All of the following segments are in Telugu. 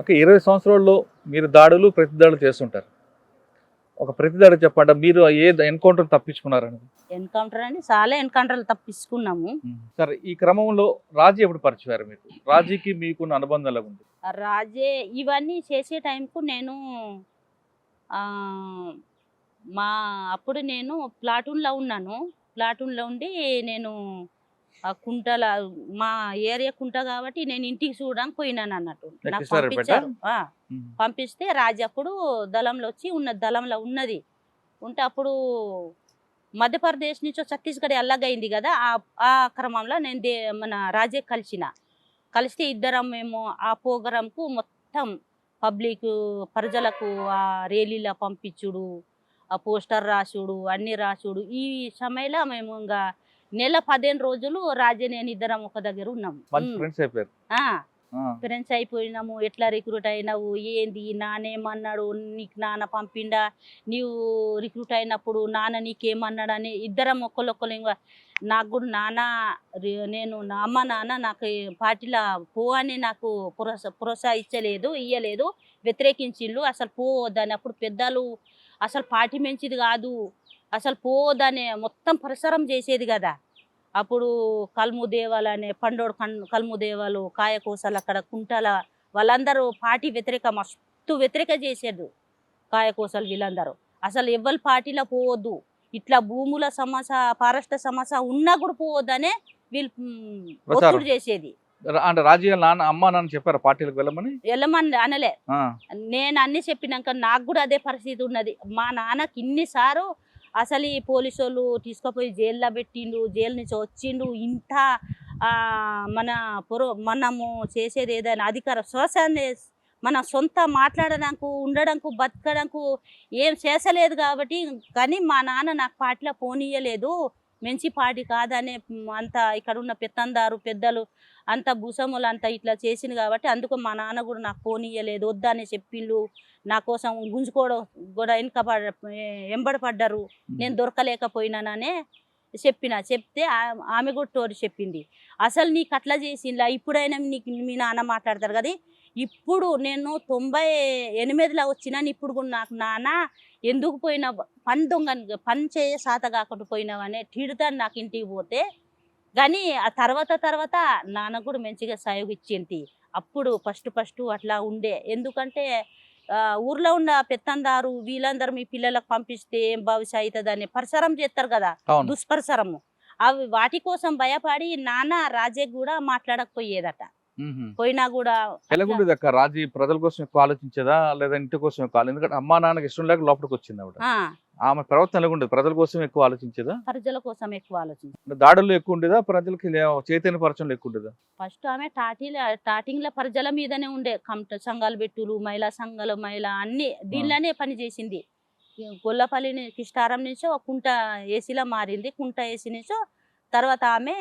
ఒక ఇరవై సంవత్సరాల్లో మీరు దాడులు ప్రతిదాడులు చేస్తుంటారు. ఒక ప్రతిదాడి చెప్పండి మీరు ఏ ఎన్కౌంటర్ తప్పించుకున్నారని? ఎన్కౌంటర్ అని చాలా ఎన్కౌంటర్లు తప్పించుకున్నాము. సరే ఈ క్రమంలో రాజీ ఎప్పుడు పరిచయారు మీకు? రాజీకి మీకున్న అనుబంధం ఎలా ఉంది రాజే ఇవన్నీ చేసే టైంకు నేను మా అప్పుడు నేను ప్లాటూన్లో ఉన్నాను. ప్లాటూన్లో ఉండి నేను ఆ కుంటల మా ఏరియా కుంట కాబట్టి నేను ఇంటికి చూడడానికి పోయినాను అన్నట్టు. నాకు? పంపించారు. పంపిస్తే రాజు అప్పుడు దళంలో వచ్చి ఉన్న దళంలో ఉన్నది. ఉంటే అప్పుడు మధ్యప్రదేశ్ నుంచి ఛత్తీస్గఢ్ అల్లగైంది కదా ఆ ఆ క్రమంలో నేను దే మన రాజే కలిసిన. కలిస్తే ఇద్దరం మేము ఆ ప్రోగ్రాంకు మొత్తం పబ్లిక్ ప్రజలకు ఆ ర్యాలీలో పంపించుడు ఆ పోస్టర్ రాసుడు అన్ని రాసుడు. ఈ సమయంలో మేము ఇంకా నెల పదిహేను రోజులు రాజే నేను ఇద్దరం ఒక దగ్గర ఉన్నాము. ఫ్రెండ్స్ అయిపోయినాము. ఎట్లా రిక్రూట్ అయినావు? ఏంది? నానేమన్నాడు నీకు నాన్న పంపిండా? నీవు రిక్రూట్ అయినప్పుడు నాన్న నీకేమన్నాడని ఇద్దరం ఒకళ్ళొక్కరు ఇంకా నాకు కూడా నాన్న నేను నా అమ్మ నాన్న నాకు పార్టీలో పో అని నాకు ప్రోత్స ప్రోత్సహించలేదు ఇయ్యలేదు వ్యతిరేకించిండ్రు అసలు పోవద్దని అప్పుడు పెద్దలు అసలు పార్టీ మంచిది కాదు. అసలు పోవద్దని మొత్తం పరిసరం చేసేది కదా. అప్పుడు కల్ము దేవాలు అనే పండోడు కల్ము దేవాలు కాయకోసలు అక్కడ కుంటల వాళ్ళందరూ పార్టీ వ్యతిరేక మస్తు వ్యతిరేక చేసేది కాయకోసలు వీళ్ళందరూ. అసలు ఎవ్వరు పార్టీలో పోవద్దు. ఇట్లా భూముల సమస్య ఫారెస్ట్ సమస్య ఉన్నా కూడా పోవద్దనే వీళ్ళు మ్, ప్రచారం. ఒత్తిడి చేసేది. అంటే రాజీ వాళ్ళ నాన్న అమ్మ నాన్న చెప్పారు పార్టీలకు వెళ్ళమని? వెళ్ళమని అనలే. నేను అన్ని చెప్పినాక నాకు కూడా అదే పరిస్థితి ఉన్నది. మా నాన్నకి ఇన్నిసార్లు అసలు ఈ పోలీసు వాళ్ళు తీసుకుపోయి జైల్లో పెట్టిండు జైలు నుంచి వచ్చిండు ఇంత మన పురో మనము చేసేది ఏదైనా అధికార శోషణ మన సొంత మాట్లాడడానికి ఉండడానికి బతకడానికి ఏం చేసలేదు కాబట్టి కానీ మా నాన్న నాకు పాటలో పోనీయలేదు. మంచి పార్టీ కాదనే అంత ఇక్కడ ఉన్న పెత్తందారు పెద్దలు అంత భూసములు అంత ఇట్లా చేసింది కాబట్టి అందుకు మా నాన్న కూడా నాకు పోనీయలేదు వద్దని చెప్పిండు. నా కోసం గుంజుకోవడం కూడా వెనుక ఎంబడి పడ్డారు నేను దొరకలేకపోయినాననే చెప్పిన. చెప్తే ఆమె కూడా టోరి చెప్పింది. అసలు నీకు అట్లా చేసిందా ఇప్పుడైనా నీకు మీ నాన్న మాట్లాడతారు కదా. ఇప్పుడు నేను తొంభై ఎనిమిదిలో వచ్చినాను ఇప్పుడు కూడా నాకు నాన్న ఎందుకు పోయినా పని దొంగ పని చేయ సాత కాకుండా పోయినావనే తిడతాను నాకు ఇంటికి పోతే. కానీ ఆ తర్వాత తర్వాత నాన్న కూడా మంచిగా సాయం ఇచ్చింది అప్పుడు ఫస్ట్ ఫస్ట్ అట్లా ఉండే. ఎందుకంటే ఊర్లో ఉన్న పెత్తందారు వీళ్ళందరూ మీ పిల్లలకు పంపిస్తే ఏం భవిష్య అవుతుందని పరిసరం చేస్తారు కదా దుష్పరిసరము. అవి వాటి కోసం భయపడి నాన్న రాజే కూడా మాట్లాడకపోయేదట. పోయినా కూడా ఎలాగుండేది అక్క రాజీ ప్రజల కోసం ఎక్కువ ఆలోచించేదా? లేదా ఇంటి కోసం ఎక్కువ ఎందుకంటే అమ్మా నాన్నకి ఇష్టం లేక లోపలికి వచ్చింది ఆవిడ. ఆమె ప్రవర్తన ఎలాగుండేది? ప్రజల కోసం ఎక్కువ ఆలోచించేదా? ప్రజల కోసం ఎక్కువ ఆలోచించి? అంటే దాడుల్లో ఎక్కువ ఉండేదా? ప్రజలకి చైతన్య పరచంలో ఎక్కువ ఉండేదా? ఫస్ట్ ఆమె టాటీల స్టార్టింగ్లో ప్రజల మీదనే ఉండే. కమిట సంఘాలు పెట్టులు మహిళా సంఘాలు మహిళ అన్ని దీనిలోనే పని చేసింది. గొల్లపల్లి కిష్టారం నుంచో కుంట ఏసీలో మారింది. కుంట ఏసీ నుంచో తర్వాత ఆమె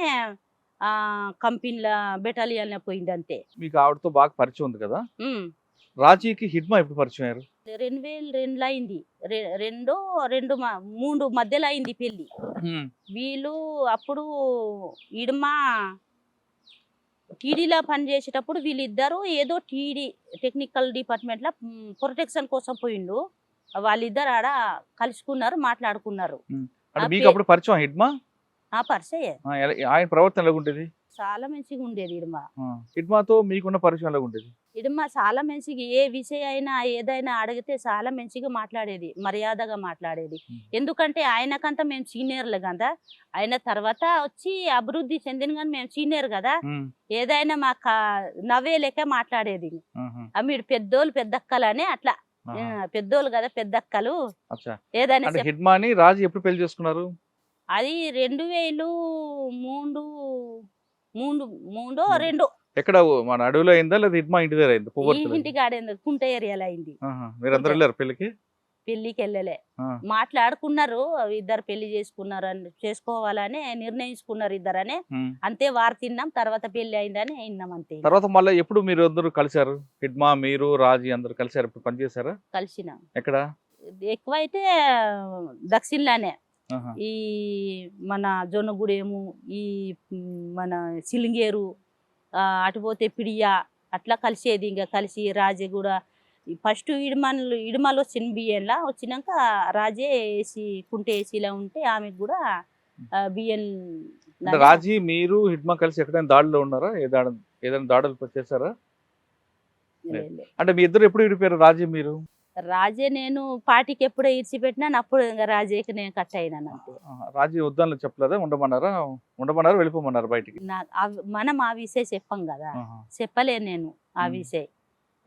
కంపెనీల బెటాలియన్లో పోయింది అంతే మీకు ఆవిడతో బాగా పరిచయం ఉంది కదా. రాజీకి హిడ్మా ఎప్పుడు పరిచయం అయ్యారు? రెండు వేలు రెండులో అయింది. రెండో రెండు మూడు మధ్యలో అయింది పెళ్ళి. వీళ్ళు అప్పుడు ఇడమ టీడీలో పనిచేసేటప్పుడు వీళ్ళిద్దరూ ఏదో టీడీ టెక్నికల్ డిపార్ట్మెంట్లో ప్రొటెక్షన్ కోసం పోయిండు. వాళ్ళిద్దరు ఆడ కలుసుకున్నారు మాట్లాడుకున్నారు. పరిచయం హిడ్మా ఆయన ప్రవర్తన ఎలాగుండేది? చాలా మంచిగా ఉండేది ఇడమ. ఆ, హిడ్మాతో మీకున్న పరిచయం ఎలాగుండేది? ఇడమ చాలా మంచిగా ఏ విషయం అయినా ఏదైనా అడిగితే చాలా మంచిగా మాట్లాడేది మర్యాదగా మాట్లాడేది. ఎందుకంటే ఆయనకంతా మేము సీనియర్లు కదా ఆయన తర్వాత వచ్చి అభివృద్ధి చెందిన కానీ మేము సీనియర్ కదా. ఏదైనా మా కా- నవ్వే లెక్క మాట్లాడేది. మీరు పెద్దోళ్ళు పెద్దక్కలని అట్లా. పెద్దోళ్ళు కదా పెద్దక్కలు. ఏదైనా హిడ్మాని రాజీ ఎప్పుడు పెళ్ళి చేసుకున్నారు? అది రెండు వేలు మూడు మూడు మూడో. రెండో. ఎక్కడ మన అడవిలో అయిందా లేదా ఇంటి దగ్గర అయిందా? పువ్వర్తిలో ఇంటికి ఆడేందు కుంట ఏరియాలో అయింది. మీరందరూ వెళ్ళారు పెళ్ళికి పెళ్ళికి వెళ్ళలే. మాట్లాడుకున్నారు ఇద్దరు పెళ్ళి చేసుకున్నారు అని చేసుకోవాలని నిర్ణయించుకున్నారు ఇద్దరని. అంతే వారు తిన్నాం తర్వాత పెళ్ళి అయిందని విన్నాం అంతే. తర్వాత మళ్ళీ ఎప్పుడు మీరు అందరూ కలిశారు? హిడ్మా మీరు రాజీ అందరూ కలిశారు ఇప్పుడు పనిచేశారా? కలిసినాం. ఎక్కడ? ఎక్కువైతే దక్షిణలోనే. ఆహా. ఈ మన జొన్నగూడెము ఈ మన సిలింగేరు ఆ, అటు పోతే పిడియా అట్లా కలిసేది ఇంకా కలిసి రాజే కూడా. ఫస్ట్ ఇడుమలు ఇడుమలు వచ్చిన బియ్యంలా వచ్చినాక రాజే ఏసీ కుంటే ఏసీలో ఉంటే ఆమెకు కూడా బియ్యం రాజీ మీరు హిడ్మా కలిసి ఎక్కడైనా దాడిలో ఉన్నారా? ఏదైనా దాడులు చేశారా. అంటే మీ ఇద్దరు ఎప్పుడు విడిపోయారు రాజీ మీరు? రాజే నేను పార్టీకి ఎప్పుడో ఇడిచిపెట్టినా అప్పుడు ఇంకా రాజేకి నేను కట్ అయినాను. అంతే ఆ, రాజీ వద్దని చెప్పలేదా? ఉండమన్నారా? ఉండమన్నారా వెళ్ళిపోమన్నారు బయటికి. మనం ఆ విషయం చెప్పం కదా. చెప్పలేను నేను ఆ. విషయం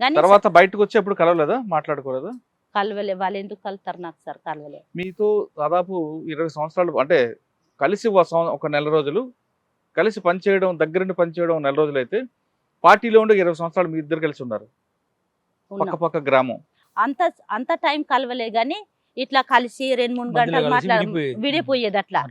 కానీ తర్వాత బయటకు వచ్చి ఎప్పుడు కలవలేదా? మాట్లాడుకోలేదా? కలవలే వాళ్ళు ఎందుకు కలుతారు నాకు సార్? కలవలే. మీతో దాదాపు ఇరవై సంవత్సరాలు అంటే కలిసి ఒక నెల రోజులు కలిసి పనిచేయడం దగ్గరుండి పనిచేయడం నెల రోజులు అయితే పార్టీలో ఉండే ఇరవై సంవత్సరాలు మీ ఇద్దరు కలిసి ఉన్నారు. పక్క. పక్క గ్రామం. అంత అంత టైం కలవలే గాని ఇట్లా కలిసి రెండు మూడు గంటలు మాట్లాడ విడిపోయేది. అట్లా.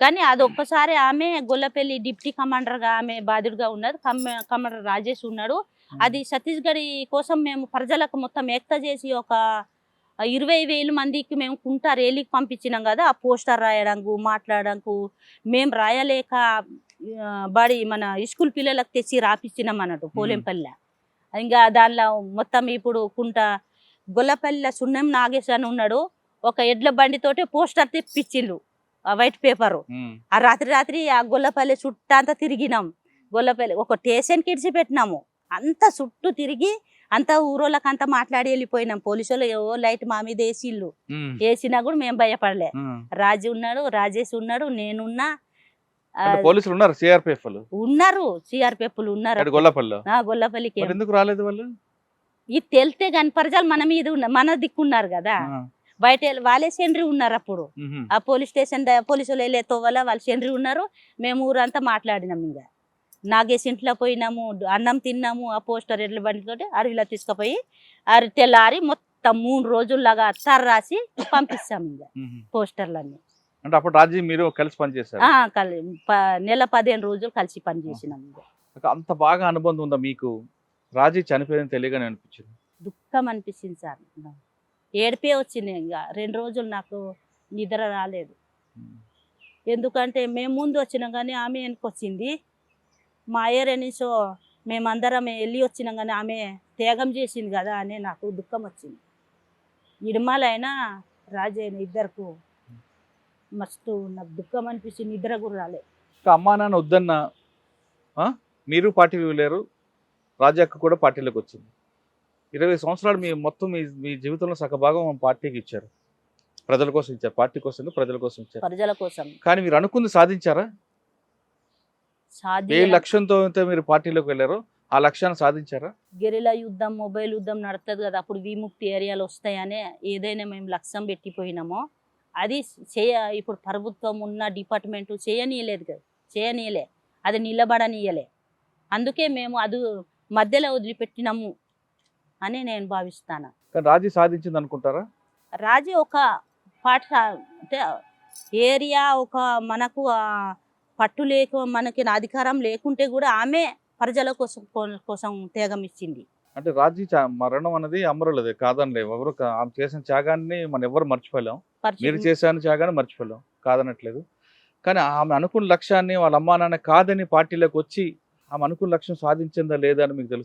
కానీ అది ఒక్కసారి ఆమె గొల్లపల్లి డిప్టీ కమాండర్గా ఆమె బాధ్యుడిగా ఉన్నది. కమ- కమాండర్ రాజేష్ ఉన్నాడు. అది ఛత్తీస్గఢ్ కోసం మేము ప్రజలకు మొత్తం ఏక్త చేసి ఒక ఇరవై వేలు మందికి మేము కుంట రేలీకి పంపించినాం కదా. ఆ పోస్టర్ రాయడానికి మాట్లాడడానికి మేము రాయలేక బడి మన స్కూల్ పిల్లలకు తెచ్చి రాపిచ్చినాం అన్నట్టు పోలెంపల్లి. ఇంకా దానిలో మొత్తం ఇప్పుడు కుంట గొల్లపల్లి సున్నం నాగేశ్ అని ఉన్నాడు. ఒక ఎడ్ల బండితోటి పోస్టర్ తెప్పించిండు ఆ వైట్ పేపరు. ఆ రాత్రి రాత్రి ఆ గొల్లపల్లి చుట్టంతా తిరిగినాం. గొల్లపల్లి ఒక స్టేషన్కి ఇడిచి పెట్టినాము. అంత చుట్టూ తిరిగి అంత ఊరోళ్ళకి అంతా మాట్లాడి వెళ్ళిపోయినాం. పోలీసు వాళ్ళు ఏవో లైట్ మా మీద వేసిళ్ళు. వేసినా కూడా మేము భయపడలే. రాజు ఉన్నాడు రాజేష్ ఉన్నాడు నేనున్నా పోలీసులు ఉన్నారు సిఆర్పిఎఫ్ ఉన్నారు సిఆర్పిఎఫ్లు ఉన్నారు. ఆ, గొల్లపల్లికి. ఎందుకు రాలేదు వాళ్ళు? ఇది తెలితే కానీ ప్రజలు మన మీద ఉన్న మన దిక్కున్నారు కదా. బయట వెళ్ళి- వాళ్ళే సెండ్రి ఉన్నారు అప్పుడు. ఆ పోలీస్ స్టేషన్ ద- పోలీసులు వెళ్ళే తోవల వాళ్ళు సెండ్రి ఉన్నారు. మేము ఊరంతా మాట్లాడినాం ఇంకా నాగేష్ ఇంట్లో పోయినాము అన్నం తిన్నాము ఆ పోస్టర్ ఎడ్ల బండితోటి అడవిలో తీసుకుపోయి అరి తెల్లారి మొత్తం మూడు రోజుల్లాగా అత్తారు రాసి పంపిస్తాం ఇంకా. పోస్టర్లన్నీ. అంటే అప్పుడు రాజీ మీరు కలిసి పనిచేశారు నెల పదిహేను రోజులు కలిసి పని చేసినాం ఇంకా అంత బాగా అనుబంధం ఉందా మీకు? రాజీ చనిపోయిందని తెలియగానే అనిపించింది. దుఃఖం అనిపించింది సార్. ఏడిపే వచ్చింది ఇంకా. రెండు రోజులు నాకు నిద్ర రాలేదు. ఎందుకంటే మేము ముందు వచ్చినాం కానీ ఆమె వెనక్కి వచ్చింది. మా ఏరియా నుంచో మేమందరం వెళ్ళి వచ్చినాం కానీ ఆమె త్యాగం చేసింది కదా అని నాకు దుఃఖం వచ్చింది. ఇడమాలైనా రాజైన ఇద్దరికి మస్తు నాకు దుఃఖం అనిపించింది నిద్ర కూడా రాలే అమ్మా నాన్న వద్దన్న? మీరు పార్టీలో లేరు రాజాక్క కూడా పార్టీలోకి వచ్చింది. ఇరవై సంవత్సరాలు మీ మొత్తం మీ మీ జీవితంలో సగభాగం పార్టీకి ఇచ్చారు. ప్రజల కోసం ఇచ్చారు. పార్టీ కోసం ప్రజల కోసం ఇచ్చారు. ప్రజల కోసం. కానీ మీరు అనుకుంది సాధించారా? ఏ లక్ష్యంతో మీరు పార్టీలోకి వెళ్ళారో ఆ లక్ష్యాన్ని సాధించారా? గెరిలా యుద్ధం మొబైల్ యుద్ధం నడుతుంది కదా అప్పుడు విముక్తి ఏరియాలు వస్తాయనే ఏదైనా మేము లక్ష్యం పెట్టిపోయినామో అది చేయ ఇప్పుడు ప్రభుత్వం ఉన్న డిపార్ట్మెంట్ చేయనీయలేదు కదా చేయనీయలే. అది నిలబడనీయలే. అందుకే మేము అది మధ్యలో వదిలిపెట్టినాము అని నేను భావిస్తాను. కానీ రాజీ సాధించింది అనుకుంటారా? రాజీ ఒక పాట అంటే ఏరియా ఒక మనకు పట్టు లేక మనకి అధికారం లేకుంటే కూడా ఆమె ప్రజల కోసం కోసం త్యాగం ఇచ్చింది. అంటే రాజీ మరణం అనేది అమరులది కాదనిలే. ఎవరు ఆమె చేసిన త్యాగాన్ని మనం ఎవరు మర్చిపోలేం. మీరు చేశాను త్యాగాన్ని మర్చిపోలేం కాదనట్లేదు. కానీ ఆమె అనుకున్న లక్ష్యాన్ని వాళ్ళ అమ్మా నాన్న కాదని పార్టీలోకి వచ్చి ఆమె అనుకున్న లక్ష్యం సాధించిందా లేదా అని మీకు తెలుసు?